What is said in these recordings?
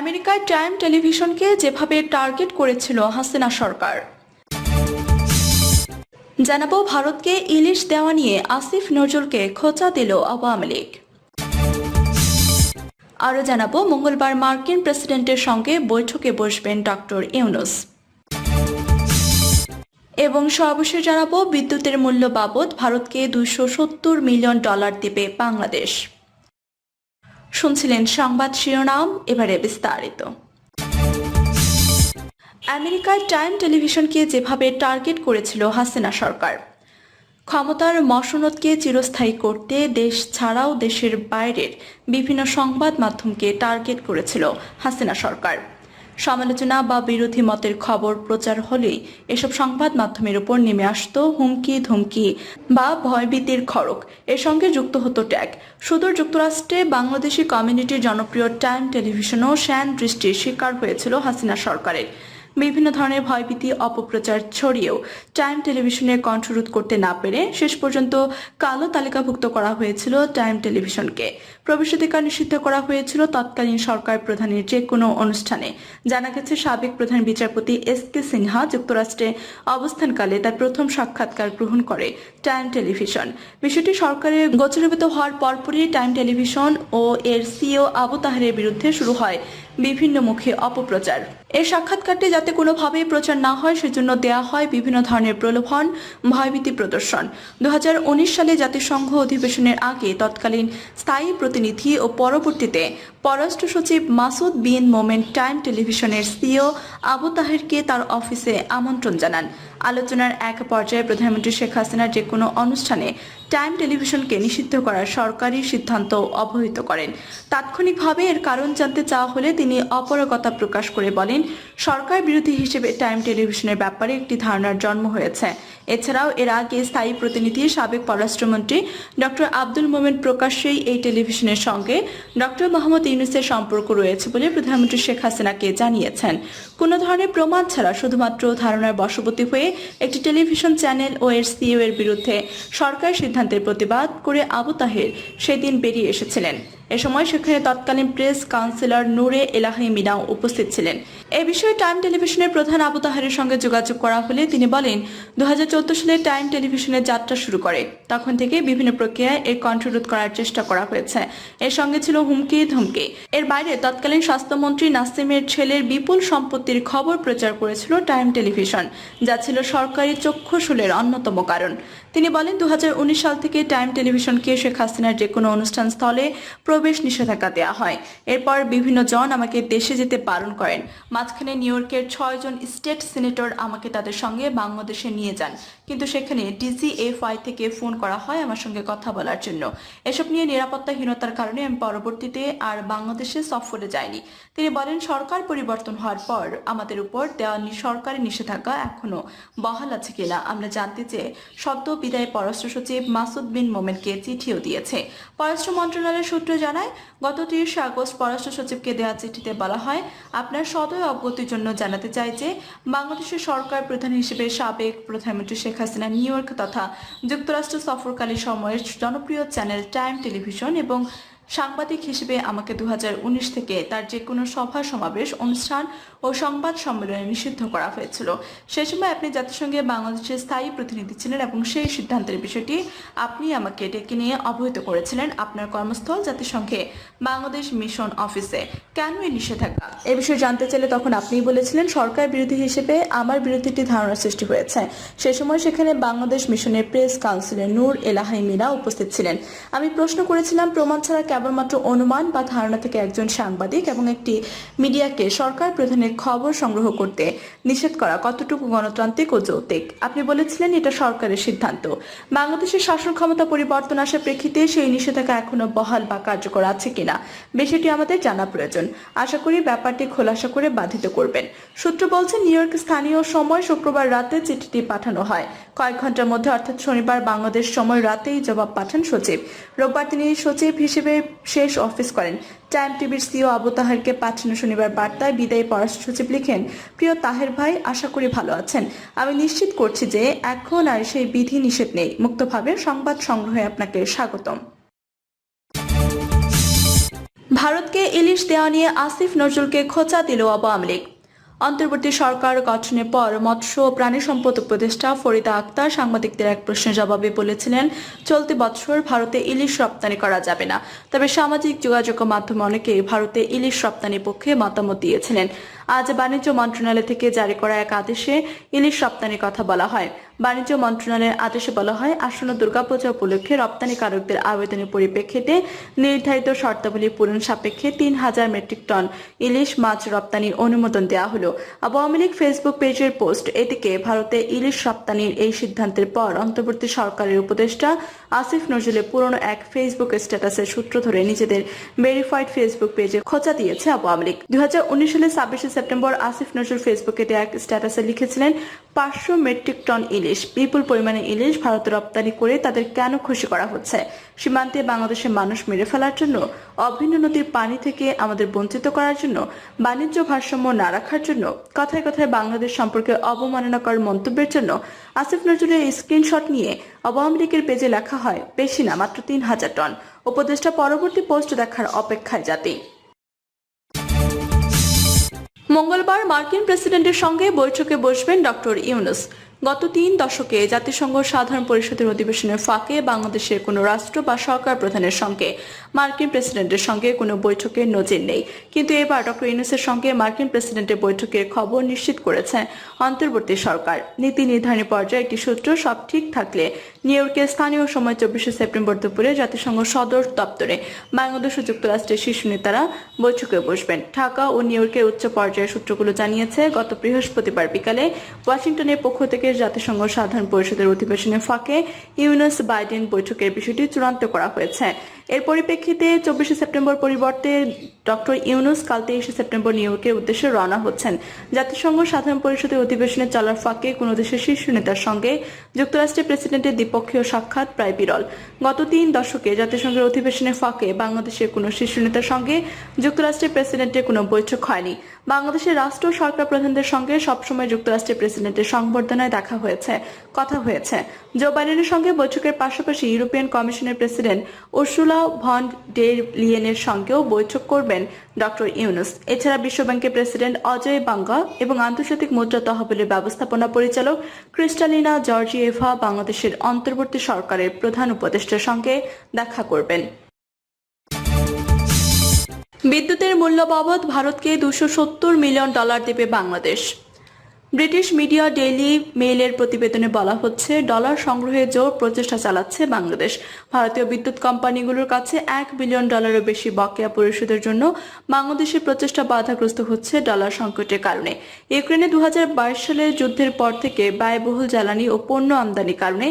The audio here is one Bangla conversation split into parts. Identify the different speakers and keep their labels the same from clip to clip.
Speaker 1: আমেরিকার টাইম টেলিভিশনকে যেভাবে টার্গেট করেছিল হাসিনা সরকার। জানাব ভারতকে ইলিশ দেওয়া নিয়ে আসিফ নজরুলকে খোঁচা দিল আওয়ামী লীগ। আরও জানাব, মঙ্গলবার মার্কিন প্রেসিডেন্টের সঙ্গে বৈঠকে বসবেন ডক্টর ইউনুস। এবং সর্বশেষ জানাব, বিদ্যুতের মূল্য বাবদ ভারতকে সত্তর মিলিয়ন ডলার দেবে বাংলাদেশ। শুনছিলেন সংবাদ শিরোনাম, এবারে বিস্তারিত। আমেরিকায় টাইম টেলিভিশনকে যেভাবে টার্গেট করেছিল হাসিনা সরকার, ক্ষমতার মসনদকে চিরস্থায়ী করতে দেশ ছাড়াও দেশের বাইরের বিভিন্ন সংবাদ মাধ্যমকে টার্গেট করেছিল হাসিনা সরকার। সমালোচনা বা বিরোধী মতের খবর প্রচার হলেই এসব সংবাদ মাধ্যমের উপর নেমে আসত হুমকি, ধুমকি বা ভয়ভীতির খড়ক এর সঙ্গে যুক্ত হতো ট্যাগ। সুদূর যুক্তরাষ্ট্রে বাংলাদেশি কমিউনিটির জনপ্রিয় টাইম টেলিভিশনও শ্যান দৃষ্টির শিকার হয়েছিল হাসিনা সরকারের। বিভিন্ন ধরনের ভয়ভীতি, অপপ্রচার ছড়িয়েও টাইম টেলিভিশনের কণ্ঠরোধ করতে না পেরে শেষ পর্যন্ত কালো তালিকাভুক্ত করা হয়েছিল টাইম টেলিভিশনকে। প্রবেশাধিকার নিষিদ্ধ করা হয়েছিল তৎকালীন সরকার প্রধানের যে কোনো অনুষ্ঠানে। জানা গেছে, সাবেক প্রধান বিচারপতি এস কে সিনহা যুক্তরাষ্ট্রে অবস্থানকালে তার প্রথম সাক্ষাৎকার গ্রহণ করে টাইম টেলিভিশন। বিষয়টি সরকারের গোচরীভূত হওয়ার পরপরই টাইম টেলিভিশন ও এর সিও আবু তাহেরের বিরুদ্ধে শুরু হয়। বিভিন্ন মুখে অপপ্রচার। এই সাক্ষাৎকারটি যাতে কোনোভাবেই প্রচার না হয়, সেজন্য দেয়া হয় বিভিন্ন ধরনের প্রলোভন, ভয়ভীতি প্রদর্শন। দু হাজার উনিশ সালে জাতিসংঘ অধিবেশনের আগে তৎকালীন স্থায়ী প্রতিনিধি ও পরবর্তীতে পররাষ্ট্র সচিব মাসুদ বিন মোমেন টাইম টেলিভিশনের সিও আবু তাহেরকে তার অফিসে আমন্ত্রণ জানান। আলোচনার এক পর্যায়ে প্রধানমন্ত্রী শেখ হাসিনার যে কোনো অনুষ্ঠানে টাইম টেলিভিশনকে নিষিদ্ধ করার সরকারি সিদ্ধান্ত অবহিত করেন। তাৎক্ষণিকভাবে এর কারণ জানতে চাওয়া হলে তিনি অপরগতা প্রকাশ করে বলেন, সরকার বিরোধী হিসেবে টাইম টেলিভিশনের ব্যাপারে একটি ধারণার জন্ম হয়েছে। এছাড়াও এর আগে স্থায়ী প্রতিনিধি, সাবেক পররাষ্ট্রমন্ত্রী ডক্টর আব্দুল মোমেন প্রকাশ্যেই এই টেলিভিশনের সঙ্গে ডক্টর মোহাম্মদ ইউনুসের সম্পর্ক রয়েছে বলে প্রধানমন্ত্রী শেখ হাসিনাকে জানিয়েছেন। কোনো ধরনের প্রমাণ ছাড়া শুধুমাত্র ধারণার বশবর্তী হয়ে একটি টেলিভিশন চ্যানেল ও এর সিইও এর বিরুদ্ধে সরকার সিদ্ধান্তের প্রতিবাদ করে আবু তাহের সেদিন বেরিয়ে এসেছিলেন। এ সময় সেখানে তৎকালীন প্রেস কাউন্সিলর নূরে এলাহি মিনাও উপস্থিত ছিলেন। এ বিষয়ে টাইম টেলিভিশনের প্রধান আবু তাহেরের সঙ্গে যোগাযোগ করা হলে তিনি বলেন, দুহাজার চোদ্দ সালে টাইম টেলিভিশনের যাত্রা শুরু করে। তখন থেকে বিভিন্ন প্রক্রিয়ায় এর কণ্ঠরোধ করার চেষ্টা করা হয়েছে। এর সঙ্গে ছিল হুমকি, ধমকি। এর বাইরে তৎকালীন স্বাস্থ্যমন্ত্রী নাসিমের ছেলের বিপুল সম্পত্তির খবর প্রচার করেছিল টাইম টেলিভিশন, যা ছিল সরকারি চক্ষুশুলের অন্যতম কারণ। তিনি বলেন দু হাজার উনিশ সাল থেকে টাইম টেলিভিশনকে শেখ হাসিনার যে কোনো অনুষ্ঠান স্থলে প্রবেশ নিষেধাজ্ঞা দেওয়া হয়। এরপর বিভিন্ন জন আমাকে দেশে যেতে বারণ করেন। মাঝখানে নিউ ইয়র্কের ছয়জন স্টেট সিনেটর আমাকে তাদের সঙ্গে বাংলাদেশে নিয়ে যান। কিন্তু সেখানে ডিজিএফআই থেকে ফোন করা হয় আমার সঙ্গে কথা বলার জন্য। এসব নিয়ে নিরাপত্তাহীনতার কারণে আমি পরবর্তীতে আর বাংলাদেশে সফরে যাইনি। তিনি বলেন, সরকার পরিবর্তন হওয়ার পর আমাদের উপর দেওয়া সরকারি নিষেধাজ্ঞা এখনও বহাল আছে কিনা আমরা জানতে চেয়ে সদ্য বিদায় পররাষ্ট্র সচিব মাসুদ বিন মোমেনকে চিঠিও দিয়েছে। পররাষ্ট্র মন্ত্রণালয়ের সূত্র জানায়, গত তিরিশে আগস্ট পররাষ্ট্র সচিবকে দেওয়া চিঠিতে বলা হয়, আপনার সদয় অবগতির জন্য জানাতে চাই যে, বাংলাদেশের সরকার প্রধান হিসেবে সাবেক প্রধানমন্ত্রী শেখ হাসিনা নিউ তথা যুক্তরাষ্ট্র সফরকালী সময়ের জনপ্রিয় চ্যানেল টাইম টেলিভিশন এবং সাংবাদিক হিসেবে আমাকে দু হাজার উনিশ থেকে তার যে কোনো সভা, সমাবেশ, অনুষ্ঠান ও সংবাদ সম্মেলনে নিষিদ্ধ করা হয়েছিল। সে সময় আপনি জাতিসংঘে বাংলাদেশের স্থায়ী প্রতিনিধি ছিলেন এবং সেই সিদ্ধান্তের বিষয়টি আপনি আমাকে ডেকে নিয়ে অবহিত করেছিলেন আপনার কর্মস্থল জাতিসংঘে বাংলাদেশ মিশন অফিসে। কেন এই নিষেধাজ্ঞা? এ বিষয়ে জানতে চাইলে তখন আপনিই বলেছিলেন, সরকার বিরোধী হিসেবে আমার বিরুদ্ধে একটি ধারণার সৃষ্টি হয়েছে। সে সময় সেখানে বাংলাদেশ মিশনের প্রেস কাউন্সিলর নূর এলাহাই মিনা উপস্থিত ছিলেন। আমি প্রশ্ন করেছিলাম, প্রমাণ ছাড়া কেবলমাত্র অনুমান বা ধারণা থেকে একজন সাংবাদিক এবং একটি মিডিয়াকে সরকার প্রধানের খবর সংগ্রহ করতে নিষেধ করা কতটুকু গণতান্ত্রিক ও যৌক্তিক? আপনি বলেছিলেন এটা সরকারের সিদ্ধান্ত। বাংলাদেশের শাসন ক্ষমতা পরিবর্তন আসার প্রেক্ষিতে সেই নিষেধাজ্ঞা এখনও বহাল বা কার্যকর আছে কিনা, বিষয়টি আমাদের জানা প্রয়োজন। আশা করি ব্যাপারটি খোলাসা করে বাধিত করবেন। সূত্র বলছে, নিউ ইয়র্ক স্থানীয় সময় শুক্রবার রাতে চিঠিটি পাঠানো হয়। কয়েক ঘণ্টার মধ্যে, অর্থাৎ শনিবার বাংলাদেশ সময় রাতেই জবাব পাঠান সচিব। রোববার তিনি সচিব হিসেবে শেষ অফিস করেন। টাইম টিভির সিও আবু তাহেরকে পাঠানো শনিবার বার্তায় বিদায় পররাষ্ট্র সচিব লিখেন, প্রিয় তাহের ভাই, আশা করি ভালো আছেন। আমি নিশ্চিত করছি যে এখন আর সেই বিধি নিষেধ নেই। মুক্তভাবে সংবাদ সংগ্রহে আপনাকে স্বাগতম। ভারতকে ইলিশ দেওয়া নিয়ে আসিফ নজরুলকে খোঁচা দিল আওয়ামী লীগ। অন্তর্বর্তী সরকার গঠনের পর মৎস্য ও প্রাণী সম্পদ উপদেষ্টা ফরিদা আক্তার সাংবাদিকদের এক প্রশ্নের জবাবে বলেছিলেন, চলতি বছর ভারতে ইলিশ রপ্তানি করা যাবে না। তবে সামাজিক যোগাযোগ মাধ্যমে অনেকে ভারতে ইলিশ রপ্তানির পক্ষে মতামত দিয়েছিলেন। আজ বাণিজ্য মন্ত্রণালয় থেকে জারি করা এক আদেশে ইলিশ রপ্তানির কথা বলা হয়। বাণিজ্য মন্ত্রণালয়ের আদেশে বলা হয়, আসন্ন দুর্গাপূজা উপলক্ষে রপ্তানিকারকদের আবেদনের পরিপ্রেক্ষিতে নির্ধারিত শর্তাবলী পূরণ সাপেক্ষে তিন হাজার মেট্রিক টন ইলিশ মাছ রপ্তানির অনুমোদন দেওয়া হলো। আওয়ামী লীগ ফেসবুক পেজের পোস্ট এদিকে ভারতে ইলিশ রপ্তানির এই সিদ্ধান্তের পর অন্তর্বর্তী সরকারের উপদেষ্টা আসিফ নজরুলের পুরনো এক ফেসবুক স্ট্যাটাসের সূত্র ধরে নিজেদের ভেরিফাইড ফেসবুক পেজে খোঁচা দিয়েছে আওয়ামী লীগ। দুই সালের ছাব্বিশে সেপ্টেম্বর আসিফ নজরুল ফেসবুকে এক স্ট্যাটাসে লিখেছিলেন, পাঁচশো মেট্রিক টন ইলিশ বিপুল পরিমাণে ইলিশ ভারতে রপ্তানি করে তাদের কেন খুশি করা হচ্ছে? সীমান্তে বাংলাদেশের মানুষ মেরে ফেলার জন্য, অভিন্ন নদীর পানি থেকে আমাদের বঞ্চিত করার জন্য, বাণিজ্য ভারসাম্য না রাখার জন্য, কথায় কথায় বাংলাদেশ সম্পর্কে অবমাননাকর মন্তব্যের জন্য আসিফ নজরুলের স্ক্রিনশট নিয়ে আওয়ামী লীগের পেজে লেখা হয়, বেশি না, মাত্র তিন হাজার টন। উপদেষ্টা পরবর্তী পোস্ট দেখার অপেক্ষায় জাতি। মঙ্গলবার মার্কিন প্রেসিডেন্টের সঙ্গে বৈঠকে বসবেন ডক্টর ইউনুস। গত তিন দশকে জাতিসংঘ সাধারণ পরিষদের অধিবেশনের ফাঁকে বাংলাদেশের কোনো রাষ্ট্র বা সরকার প্রধানের সঙ্গে, মার্কিন প্রেসিডেন্টের সঙ্গে কোনো বৈঠকের নজির নেই। কিন্তু এবার ডক্টর ইউনুসের সঙ্গে মার্কিন প্রেসিডেন্টের বৈঠকের খবর নিশ্চিত করেছে অন্তর্বর্তী সরকার। নীতি নির্ধারণী পর্যায়ে একটি সূত্র সব ঠিক থাকলে নিউ ইয়র্কের স্থানীয় সময় চব্বিশে সেপ্টেম্বর দুপুরে জাতিসংঘ সদর দপ্তরে বাংলাদেশ ও যুক্তরাষ্ট্রের শীর্ষ নেতারা বৈঠকে বসবেন। ঢাকা ও নিউ ইয়র্কের উচ্চ পর্যায়ের সূত্রগুলো জানিয়েছে, গত বৃহস্পতিবার বিকালে ওয়াশিংটনের পক্ষ থেকে জাতিসংঘ সাধারণ পরিষদের অধিবেশনের ফাঁকে ইউনুস বাইডেন বৈঠকের বিষয়টি চূড়ান্ত করা হয়েছে। এর পরিপ্রেক্ষিতে চব্বিশে সেপ্টেম্বর পরিবর্তে ডক্টর ইউনুস কাল তেইশে সেপ্টেম্বর নিউ ইয়র্কের উদ্দেশ্যে রওনা হচ্ছেন। জাতিসংঘ সাধারণ পরিষদের অধিবেশনে চলার ফাঁকে কোনো দেশের শীর্ষ নেতার সঙ্গে যুক্তরাষ্ট্রের প্রেসিডেন্টের দ্বিপক্ষীয় সাক্ষাৎ প্রায় বিরল। গত তিন দশকে জাতিসংঘের অধিবেশনের ফাঁকে বাংলাদেশের কোনো শীর্ষ নেতার সঙ্গে যুক্তরাষ্ট্রের প্রেসিডেন্টের কোনো বৈঠক হয়নি। বাংলাদেশের রাষ্ট্র সরকার প্রধানদের সঙ্গে সবসময় যুক্তরাষ্ট্রের প্রেসিডেন্টের সংবর্ধনায় দেখা হয়েছে, কথা হয়েছে। জো বাইডেনের সঙ্গে বৈঠকের পাশাপাশি ইউরোপিয়ান কমিশনের প্রেসিডেন্ট উর্সুলা ভন ডের লিয়েনের সঙ্গেও বৈঠক করবেন ডক্টর ইউনুস। এছাড়া বিশ্বব্যাংকের প্রেসিডেন্ট অজয় বাঙ্গা এবং আন্তর্জাতিক মুদ্রা তহবিলের ব্যবস্থাপনা পরিচালক ক্রিস্টালিনা জর্জিয়েভা বাংলাদেশের অন্তর্বর্তী সরকারের প্রধান উপদেষ্টার সঙ্গে দেখা করবেন। বিদ্যুতের মূল্য বাবদ ভারতকে দুশো মিলিয়ন ডলার দেবে বাংলাদেশ। ব্রিটিশ মিডিয়া ডেইলি মেইলের প্রতিবেদনে বলা হচ্ছে, ডলার সংগ্রহে জোর প্রচেষ্টা চালাচ্ছে বাংলাদেশ। ভারতীয় বিদ্যুৎ কোম্পানিগুলোর কাছে এক বিলিয়ন ডলারের বেশি বকেয়া পরিশোধের জন্য বাংলাদেশের প্রচেষ্টা বাধাগ্রস্ত হচ্ছে ডলার সংকটের কারণে। ইউক্রেনে দু হাজার বাইশ সালের যুদ্ধের পর থেকে ব্যয়বহুল জ্বালানি ও পণ্য আমদানির কারণে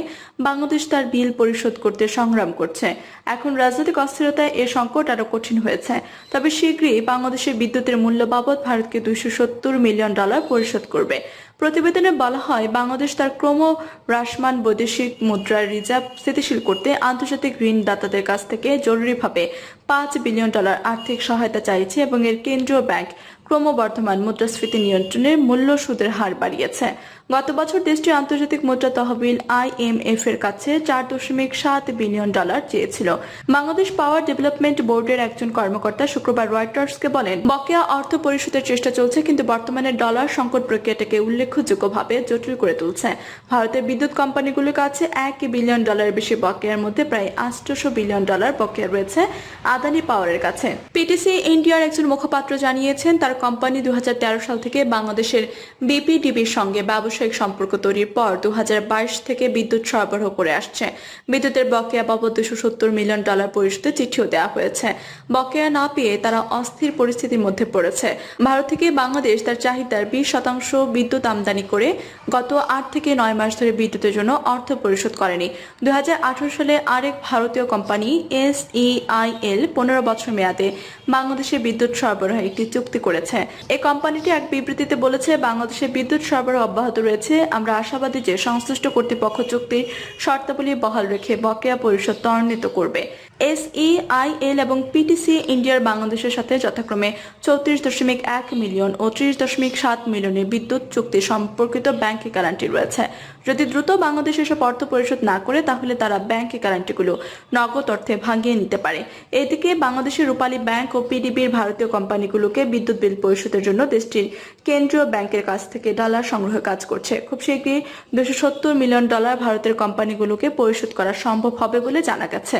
Speaker 1: বাংলাদেশ তার বিল পরিশোধ করতে সংগ্রাম করছে। এখন রাজনৈতিক অস্থিরতায় এ সংকট আরও কঠিন হয়েছে। তবে শীঘ্রই বাংলাদেশের বিদ্যুতের মূল্য বাবদ ভারতকে দুইশো সত্তর মিলিয়ন ডলার পরিশোধ করবে। প্রতিবেদনে বলা হয়, বাংলাদেশ তার ক্রম হ্রাসমান বৈদেশিক মুদ্রার রিজার্ভ স্থিতিশীল করতে আন্তর্জাতিক ঋণদাতাদের কাছ থেকে জরুরিভাবে পাঁচ বিলিয়ন ডলার আর্থিক সহায়তা চাইছে এবং এর কেন্দ্রীয় ব্যাংক ক্রমবর্ধমান মুদ্রাস্ফীতি নিয়ন্ত্রণে মূল্য সুদের হার বাড়িয়েছে। গত বছর দেশটির আন্তর্জাতিক মুদ্রা তহবিল আইএমএফ এর কাছে চার দশমিক সাত বিলিয়ন ডলার চেয়েছিল। বাংলাদেশ পাওয়ার ডেভেলপমেন্ট বোর্ডের একজন কর্মকর্তা শুক্রবার রয়টার্সকে বলেন, বকেয়া অর্থ পরিশোধের চেষ্টা চলছে, কিন্তু বর্তমানে ডলার সংকট প্রক্রিয়াটাকে উল্লেখযোগ্যভাবে জটিল করে তুলছে। ভারতের বিদ্যুৎ কোম্পানিগুলোর কাছে এক বিলিয়ন ডলারের বেশি বকেয়ার মধ্যে প্রায় আটশোশো বিলিয়ন ডলার বকেয়া রয়েছে আদানি পাওয়ারের কাছে। পিটিসি ইন্ডিয়ার একজন মুখপাত্র জানিয়েছেন, তার কোম্পানি দু হাজার তেরো সাল থেকে বাংলাদেশের বিপিডিবির সঙ্গে ব্যবসায়িক সম্পর্ক তৈরির পর দু হাজার বাইশ থেকে বিদ্যুৎ সরবরাহ করে আসছে। বিদ্যুতের বকেয়া বাবদ দুশো মিলিয়ন ডলার পরিশোধে চিঠিও দেওয়া হয়েছে। বকেয়া না পেয়ে তারা অস্থির পরিস্থিতির মধ্যে পড়েছে। ভারত থেকে বাংলাদেশ তার চাহিদার বিশ শতাংশ বিদ্যুৎ আমদানি করে গত আট থেকে নয় মাস ধরে বিদ্যুতের জন্য অর্থ পরিশোধ করেনি। দু হাজার আঠারো সালে আরেক ভারতীয় কোম্পানি এস এল পনেরো বছর মেয়াদে বাংলাদেশে বিদ্যুৎ সরবরাহ একটি চুক্তি করেছে। এই কোম্পানিটি এক বিবৃতিতে বলেছে, বাংলাদেশে বিদ্যুৎ সরবরাহ অব্যাহত রয়েছে। আমরা আশাবাদী যে সংশ্লিষ্ট কর্তৃপক্ষ চুক্তির শর্তাবলী বহাল রেখে বকেয়া পরিশোধ ত্বরান্বিত করবে। এসই আইএল এবং পিটিসি ইন্ডিয়ার বাংলাদেশের সাথে যথাক্রমে চৌত্রিশ দশমিক এক মিলিয়ন ও ত্রিশ দশমিক সাত মিলিয়নের বিদ্যুৎ চুক্তি সম্পর্কিত ব্যাংকে গ্যারান্টি রয়েছে। যদি দ্রুত বাংলাদেশ এসব অর্থ পরিশোধ না করে, তাহলে তারা ব্যাংকে গ্যারান্টিগুলো নগদ অর্থে ভাঙিয়ে নিতে পারে। এদিকে বাংলাদেশের রূপালী ব্যাংক ও পিডিবির ভারতীয় কোম্পানিগুলোকে বিদ্যুৎ বিল পরিশোধের জন্য দেশটির কেন্দ্রীয় ব্যাংকের কাছ থেকে ডলার সংগ্রহে কাজ করছে। খুব শীঘ্রই দুশো মিলিয়ন ডলার ভারতের কোম্পানিগুলোকে পরিশোধ করা সম্ভব হবে বলে জানা গেছে।